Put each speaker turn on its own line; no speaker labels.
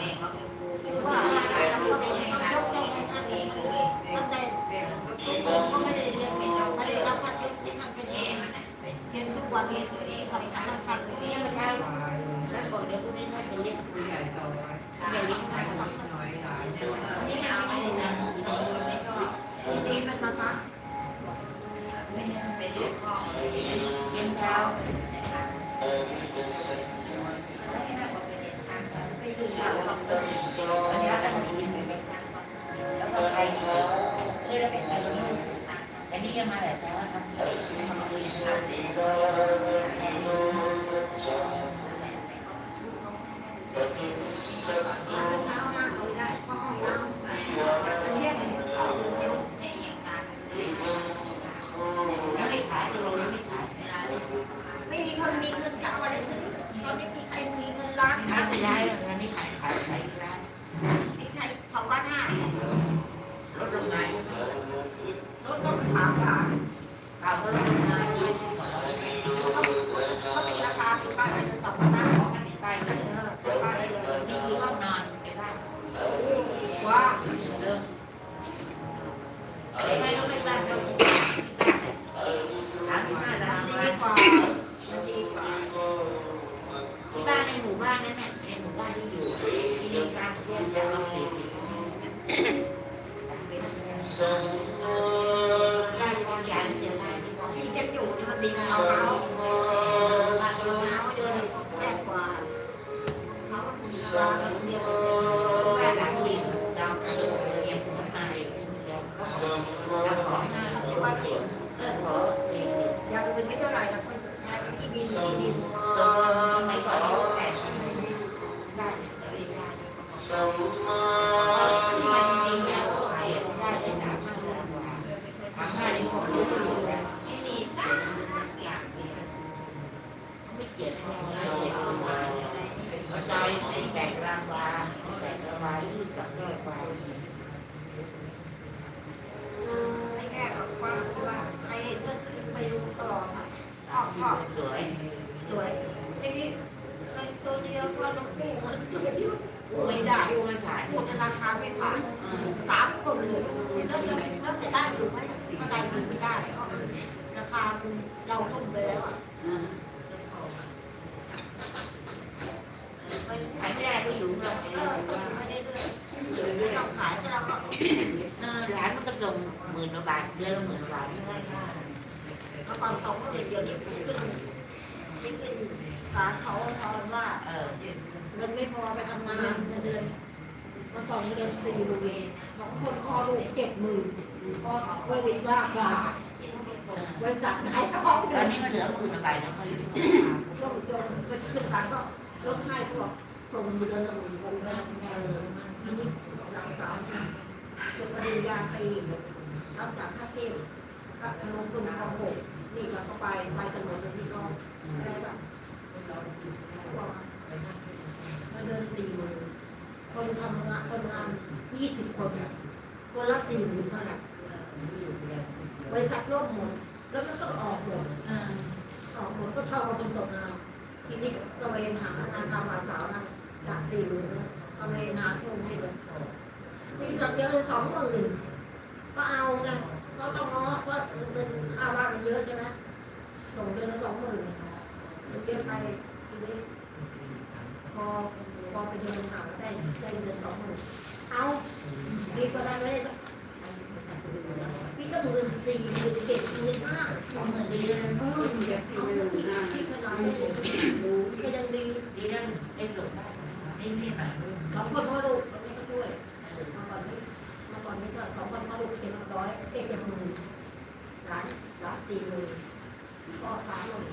แม่เขาเป็นครูเป็นผู้จัดการผู้ในการเรียนตัวเองเลย
ตั้งแต่
เรียนก็
ทุ
คื
ก
อ
คนก็ไม่ได้เรียนไม่ทำไม่ได้รับพัดยศที่ทำเป็น
นะเป็น
เรียนทุกวัน
เรี
เรี
ย
ย
น
น
ตั
ว
เอ
เองงสำคัญสำคัญตรงนี้ไม่ใช่แล้วก่อนเรียนพวกนี้ถ้าจะเรียนคุยใหญ่ต่อไปอย่เรียนใครสำคัญ
น้อายเสีย
ไม่ไม่นะไม่ชอบ
ดีมันมาปะ
ไม่เป็นพ่อเลย
เรียนเช้า
ไปเพื่
อได้เป็นไปแต่นี่ยังมาแต่เช้าทำทำคุยกันเช้าหน้าคุยได้เพราะห้องน้ำเรียกแล้วไม่ขายตัวเราไม่ขายไม่มีคนมีเงินจะเอาอะไรซื้อตอนนี้มีใครมีเงินล้านขายไม่ได้เลยอันนี้ขายขายขายร้านมีใครสองล้านห้ารถโรงงานรถต้องถามว่าถามว่าโรงงานเขามีราคาคือป้าอาจจะตอบหน้าของกันไปกันเนอะป้าเลยมีห้องนอนในบ้านว่าเดิมไม่ต้องไปบ้านเราสามสิบห้าล้านดีกว่ามันดีกว่าที่บ้านในหมู่บ้านนั่นแหละในหมู่บ้านที่อยู่มีการเรียนจากเราเองบ้านก็ย้ายเจอได้ที่ที่ฉัน อยู่นี่มันดินเอาเท้าบ้านเราเท้าเลยแย่กว่าเขาเราเรียนบ้านห แบ่างวัลไม่แบ่งรางวัลยืดกับเลิกไปไม่แค่ว่าว่าใครเห็นก็ไปดูต่อค่ะชอบชอสวยสวยทีนี้เงินตัวเดียวก็ต้องกู้เงินตัวเดียวไม่ได้ไม่ผ่านพูดธนาคารไม่ผ่านสามคนเลยแล้วจะแล้วจะได้อยู่ไหมก็ได้หรือไม่ได้ราะราคาเราทุ่มไปแล้วอะขายไม่ได้ก็อยู่เราเออก็อยู่ไม่ได้ด้วยไม่ต้องขายก็เราก็เออร้านมันก็ ส่งหมื่นกว่าบาทเดือนละหมื่นกว่าบาทนี่ก็ได้ก็ตอนตรงก็เดี๋ยวนี้ขึ้นนี่ขึ้นศาลเขาทอนว่าเออเงินไม่พอไปทำงานเงินเดือนก็สองเดือนสี่หมื่นสองคนพ่อลูกเจ็ดหมื่นพอโควิดว่าบาทบริษัทขายทองตอนนี้มันเหลือหมื่นกว่าบาทแล้วเขาอยู่ที่ช่วงจนไปขึ้นศาลก็ลดให้พวกส่งเดือนละหมื่นกันแล้วเออทีนี้หลังศาล จนปริญญาตรีรับจากท่าเทพก็ลงทุนทองหกนี่เราก็ไปไปถนนเลยที่ก็อะไรแบบมาเดินสี่หมื่นคนทำงานคนงานยี่สิบคนอะคนละสี่หมื่นเท่านั้นบริษัทร่วมหมด แล้วมันก็ออกหมดออกหมดก็เท่ากับเป็นตกงานทีนี้ตะเวนหางานทำมาสาวนะจากสี่หมื่นตะเวนหาช่วงให้เลย มีสักเดียวเลยสองหมื่นก็เอาไงก็ต้องง้อเพราะเงินค่าบ้านมันเยอะใช่ไหมส่งเดือนละสองหมื่นเยอะไปทีนี้พอพอไปเดินหาได้ได้เงินสองหมื่นเอาดีกว่าได้เลยพี่ก็หมื่นสี่หมื่นเจ็ดหมื่นห้าสองหมื่นดีเลยเออเอาที่ที่ขนาดนี้ก็ยังดีดีนั่นไอ้หลงได้นี่นี่แบบสองคนพ่อลู thank